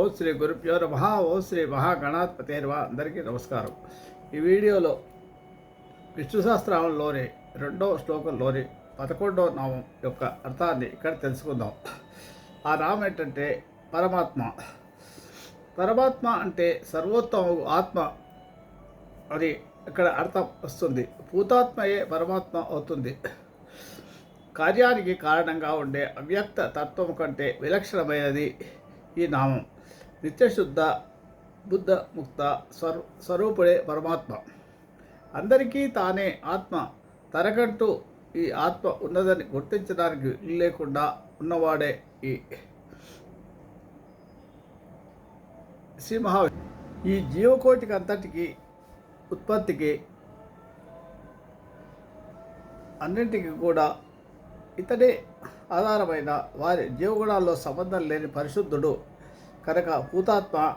ఓం శ్రీ గురుభ్యో నమ ఓం శ్రీ మహాగణాధిపతేర్వ. అందరికీ నమస్కారం. ఈ వీడియోలో విష్ణు సహస్రామంలోని రెండవ శ్లోకంలోని పదకొండవ నామం యొక్క అర్థాన్ని ఇక్కడ తెలుసుకుందాం. ఆ నామం ఏంటంటే పరమాత్మ. పరమాత్మ అంటే సర్వోత్తమ ఆత్మ అని ఇక్కడ అర్థం వస్తుంది. భూతాత్మయే పరమాత్మ అవుతుంది. కార్యానికి కారణంగా ఉండే అవ్యక్త తత్వం కంటే విలక్షణమైనది ఈ నామం. నిత్యశుద్ధ బుద్ధ ముక్త స్వరూ స్వరూపుడే పరమాత్మ. అందరికీ తానే ఆత్మ. తనకంటూ ఈ ఆత్మ ఉన్నదని గుర్తించడానికి వీలు లేకుండా ఉన్నవాడే ఈ శ్రీ మహా ఈ జీవకోటికి అంతటికి ఉత్పత్తికి అన్నింటికి కూడా ఇతడే ఆధారమైన వారి జీవగుణాల్లో సంబంధం లేని పరిశుద్ధుడు. కనుక భూతాత్మ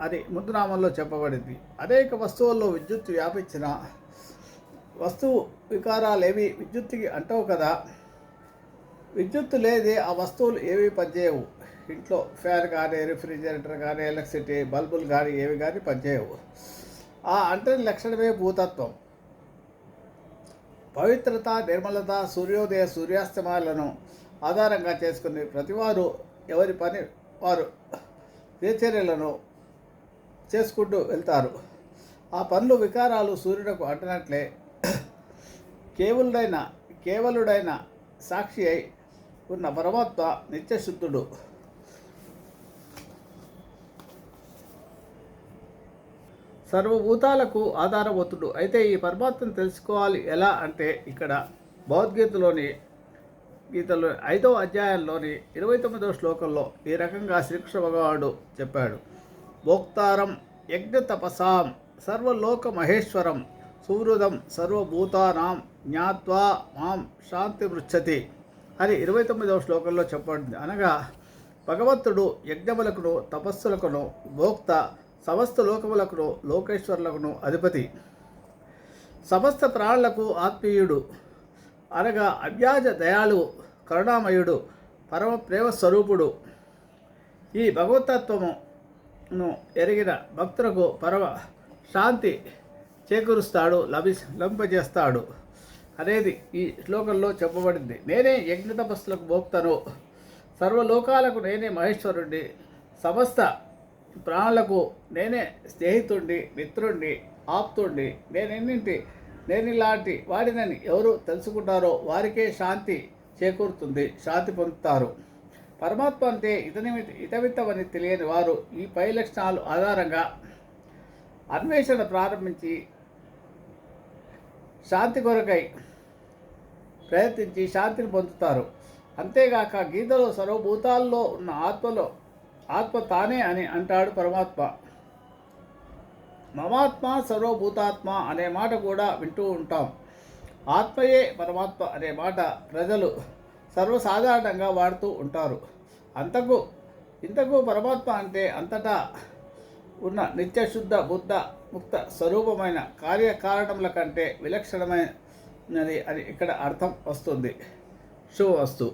అని ముందునామంలో చెప్పబడింది. అనేక వస్తువుల్లో విద్యుత్ వ్యాపించిన వస్తువు వికారాలేవి విద్యుత్తుకి అంటవు కదా. విద్యుత్తు లేదే ఆ వస్తువులు ఏవి పనిచేయవు. ఇంట్లో ఫ్యాన్ కానీ రిఫ్రిజిరేటర్ కానీ ఎలక్ట్రిసిటీ బల్బులు కానీ ఏవి కానీ పనిచేయవు. ఆ అంటని లక్షణమే భూతత్వం. పవిత్రత నిర్మలత సూర్యోదయ సూర్యాస్తమాలను ఆధారంగా చేసుకుని ప్రతివారు ఎవరి పని వారు దినచర్యలను చేసుకుంటూ వెళ్తారు. ఆ పనులు వికారాలు సూర్యుడకు అంటనట్లే. కేవలుడైన కేవలుడైన సాక్షి అయి ఉన్న పరమాత్మ నిత్యశుద్ధుడు సర్వభూతాలకు ఆధారభూతుడు. అయితే ఈ పరమాత్మను తెలుసుకోవాలి ఎలా అంటే ఇక్కడ భగవద్గీతలోని గీతలో ఐదవ అధ్యాయంలోని ఇరవై తొమ్మిదవ శ్లోకంలో ఈ రకంగా శ్రీకృష్ణ భగవానుడు చెప్పాడు. భోక్తారం యజ్ఞ తపసాం సర్వలోక మహేశ్వరం సుహృదం సర్వభూతానాం జ్ఞాత్వా మాం శాంతి మృచ్చతి అని ఇరవై తొమ్మిదవ శ్లోకంలో చెప్పబడింది. అనగా భగవంతుడు యజ్ఞములకును తపస్సులకును భోక్త సమస్త లోకములకును లోకేశ్వరులకును అధిపతి. సమస్త ప్రాణులకు ఆత్మీయుడు. అనగా అవ్యాజ దయాళు కరుణామయుడు పరమ ప్రేమ స్వరూపుడు ఈ భగవతత్వమును ఎరిగిన భక్తులకు పరమ శాంతి చేకూరుస్తాడు లభి లంపజేస్తాడు అనేది ఈ శ్లోకంలో చెప్పబడింది. నేనే యజ్ఞ తపస్సులకు భోక్తను. సర్వలోకాలకు నేనే మహేశ్వరుణ్ణి. సమస్త ప్రాణులకు నేనే స్నేహితుడిని మిత్రుణ్ణి ఆప్తుడిని నేనెన్నింటి నేను ఇలాంటి వాడినని ఎవరు తెలుసుకుంటారో వారికే శాంతి చేకూరుతుంది శాంతి పొందుతారు. పరమాత్మ అంటే ఇతని ఇతమితమని తెలియని వారు ఈ పై లక్షణాలు ఆధారంగా అన్వేషణ ప్రారంభించి శాంతి కొరకై ప్రయత్నించి శాంతిని పొందుతారు. అంతేగాక గీతలో సర్వభూతాల్లో ఉన్న ఆత్మలో ఆత్మ తానే అని అంటాడు పరమాత్మ. మమాత్మ సర్వభూతాత్మ అనే మాట కూడా వింటూ ఉంటాం. ఆత్మయే పరమాత్మ అనే మాట ప్రజలు సర్వసాధారణంగా వాడుతూ ఉంటారు. అంతకు ఇంతకు పరమాత్మ అంటే అంతటా ఉన్న నిత్యశుద్ధ బుద్ధ ముక్త స్వరూపమైన కార్యకారణముల కంటే విలక్షణమైనది అని ఇక్కడ అర్థం వస్తుంది. శుభవస్తు